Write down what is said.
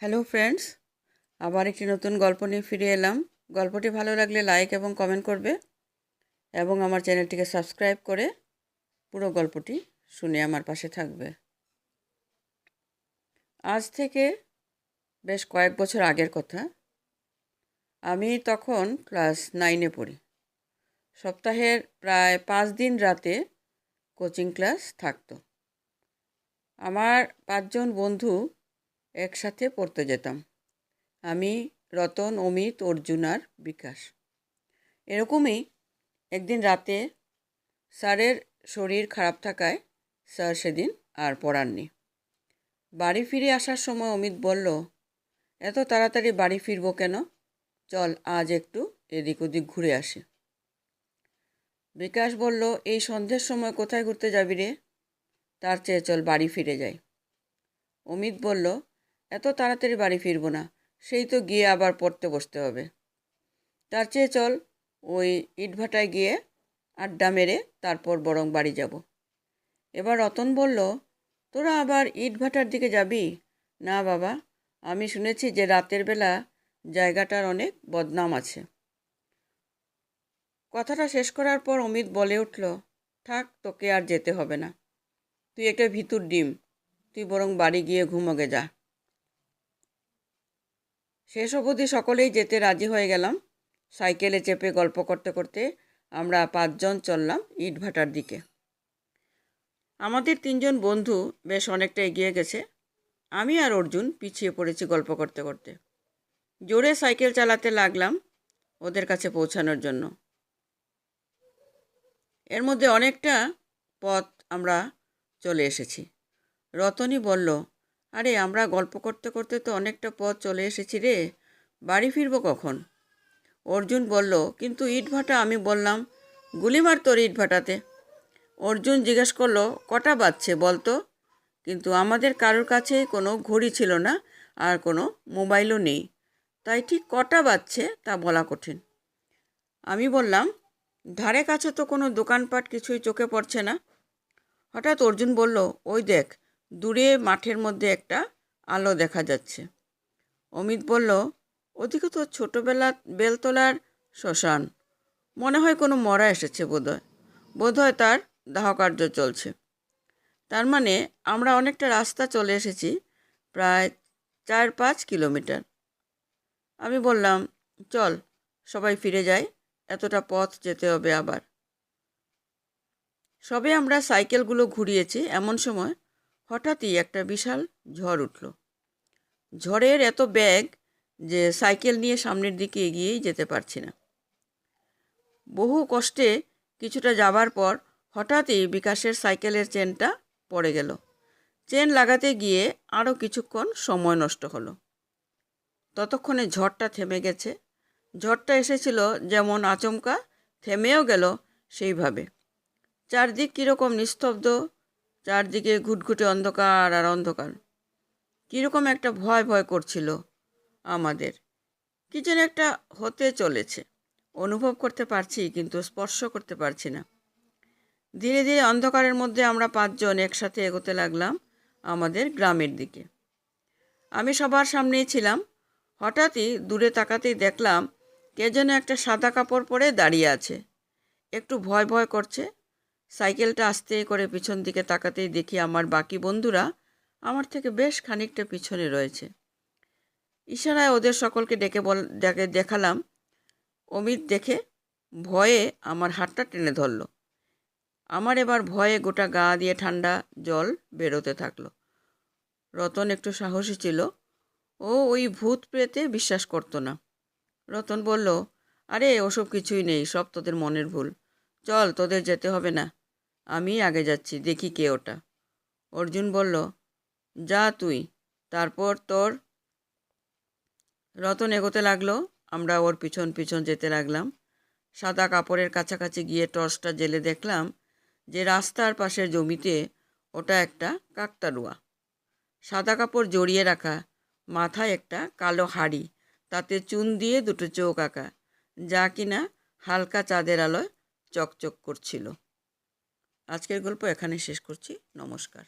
Hello friends আবার একটি নতুন গল্প নিয়ে ফিরে এলাম। গল্পটি ভালো লাগলে লাইক এবং কমেন্ট করবে এবং আমার চ্যানেলটিকে সাবস্ক্রাইব করে পুরো গল্পটি শুনে আমার পাশে থাকবে। আজ থেকে বেশ কয়েক বছর আগের কথা। আমি তখন ক্লাস নাইনে পড়ি। সপ্তাহের প্রায় পাঁচ দিন রাতে কোচিং ক্লাস থাকতো। আমার পাঁচজন বন্ধু একসাথে পড়তে যেতাম। আমি, রতন, অমিত, অর্জুন আর বিকাশ। এরকমই একদিন রাতে স্যারের শরীর খারাপ থাকায় স্যার সেদিন আর পড়াননি। বাড়ি ফিরে আসার সময় অমিত বলল, এত তাড়াতাড়ি বাড়ি ফিরবো কেন? চল, আজ একটু এদিক ওদিক ঘুরে আসি। বিকাশ বলল, এই সন্ধ্যের সময় কোথায় ঘুরতে যাবি রে? তার চেয়ে চল বাড়ি ফিরে যাই। অমিত বলল এত তাড়াতাড়ি বাড়ি ফিরব না, সেই তো গিয়ে আবার পড়তে বসতে হবে। তার চেয়ে চল, ওই ইটভাটায় গিয়ে আড্ডা মেরে তারপর বরং বাড়ি যাব। এবার রতন বলল, তোরা আবার ইটভাটার দিকে যাবি? না বাবা, আমি শুনেছি যে রাতের বেলা জায়গাটার অনেক বদনাম আছে। কথাটা শেষ করার পর অমিত বলে উঠল, থাক, তোকে আর যেতে হবে না। তুই একটা ভিতুর ডিম, তুই বরং বাড়ি গিয়ে ঘুমোগে যা। শেষ অবধি সকলেই যেতে রাজি হয়ে গেলাম। সাইকেলে চেপে গল্প করতে করতে আমরা পাঁচজন চললাম ইটভাটার দিকে। আমাদের তিনজন বন্ধু বেশ অনেকটা এগিয়ে গেছে। আমি আর অর্জুন পিছিয়ে পড়েছি গল্প করতে করতে। জোরে সাইকেল চালাতে লাগলাম ওদের কাছে পৌঁছানোর জন্য। এর মধ্যে অনেকটা পথ আমরা চলে এসেছি। রতনী বলল আরে আমরা গল্প করতে করতে তো অনেকটা পথ চলে এসেছি রে। বাড়ি ফিরব কখন? অর্জুন বলল, কিন্তু ইটভাটা আমি বললাম, গুলি মার তোর ইটভাটাতে। অর্জুন জিজ্ঞেস করল, কটা বাজছে বলতো কিন্তু আমাদের কারোর কাছেই কোনো ঘড়ি ছিল না, আর কোনো মোবাইলও নেই। তাই ঠিক কটা বাজছে তা বলা কঠিন। আমি বললাম, ধারে কাছে তো কোনো দোকানপাট কিছুই চোখে পড়ছে না। হঠাৎ অর্জুন বলল, ওই দেখ দূরে মাঠের মধ্যে একটা আলো দেখা যাচ্ছে। অমিত বলল, ওদিকে তো ছোটোবেলা বেলতলার শ্মশান। মনে হয় কোনো মরা এসেছে বোধহয়। বোধহয় তার দাহকার্য চলছে। তার মানে আমরা অনেকটা রাস্তা চলে এসেছি, প্রায় চার পাঁচ কিলোমিটার আমি বললাম, চল, সবাই ফিরে যাই, এতটা পথ যেতে হবে আবার সবে আমরা সাইকেলগুলো ঘুরিয়েছি এমন সময় হঠাৎই একটা বিশাল ঝড় উঠল। ঝড়ের এত ব্যাগ যে সাইকেল নিয়ে সামনের দিকে এগিয়েই যেতে পারছি না। বহু কষ্টে কিছুটা যাবার পর হঠাৎই বিকাশের সাইকেলের চেনটা পড়ে গেল। চেন লাগাতে গিয়ে আরও কিছুক্ষণ সময় নষ্ট হলো। ততক্ষণে ঝড়টা থেমে গেছে। ঝড়টা এসেছিল যেমন আচমকা, থেমেও গেল সেইভাবে। চারদিক কীরকম নিস্তব্ধ চারদিকে ঘুটঘুটে অন্ধকার আর অন্ধকার। কীরকম একটা ভয় ভয় করছিল আমাদের। কি যেন একটা হতে চলেছে। অনুভব করতে পারছি, কিন্তু স্পর্শ করতে পারছি না। ধীরে ধীরে অন্ধকারের মধ্যে আমরা পাঁচজন একসাথে এগোতে লাগলাম আমাদের গ্রামের দিকে। আমি সবার সামনেই ছিলাম। হঠাৎই দূরে তাকাতেই দেখলাম কে যেন একটা সাদা কাপড় পরে দাঁড়িয়ে আছে। একটু ভয় ভয় করছে সাইকেলটা আস্তে করে পিছন দিকে তাকাতেই দেখি আমার বাকি বন্ধুরা আমার থেকে বেশ খানিকটা পিছনে রয়েছে। ইশারায় ওদের সকলকে ডেকে বল, ডেকে দেখালাম। অমিত দেখে ভয়ে আমার হাতটা টেনে ধরল। আমার এবার ভয়ে গোটা গা দিয়ে ঠান্ডা জল বেরোতে থাকল। রতন একটু সাহসী ছিল। ও ওই ভূত প্রেতে বিশ্বাস করতো না। রতন বলল, আরে, ওসব কিছুই নেই, সব তোদের মনের ভুল। চল, তোদের যেতে হবে না। আমি আগে যাচ্ছি, দেখি কে ওটা। অর্জুন বলল, যা তুই। তারপর তোর রতন এগোতে লাগল, আমরা ওর পিছন পিছন যেতে লাগলাম। সাদা কাপড়ের কাছাকাছি গিয়ে টর্চটা জেলে দেখলাম যে রাস্তার পাশের জমিতে ওটা একটা কাকতারুয়া সাদা কাপড় জড়িয়ে রাখা, মাথায় একটা কালো হাড়ি, তাতে চুন দিয়ে দুটো চোখ আঁকা, যা কিনা হালকা চাঁদের আলোয় চকচক করছিল। আজকের গল্প এখানে শেষ করছি। নমস্কার।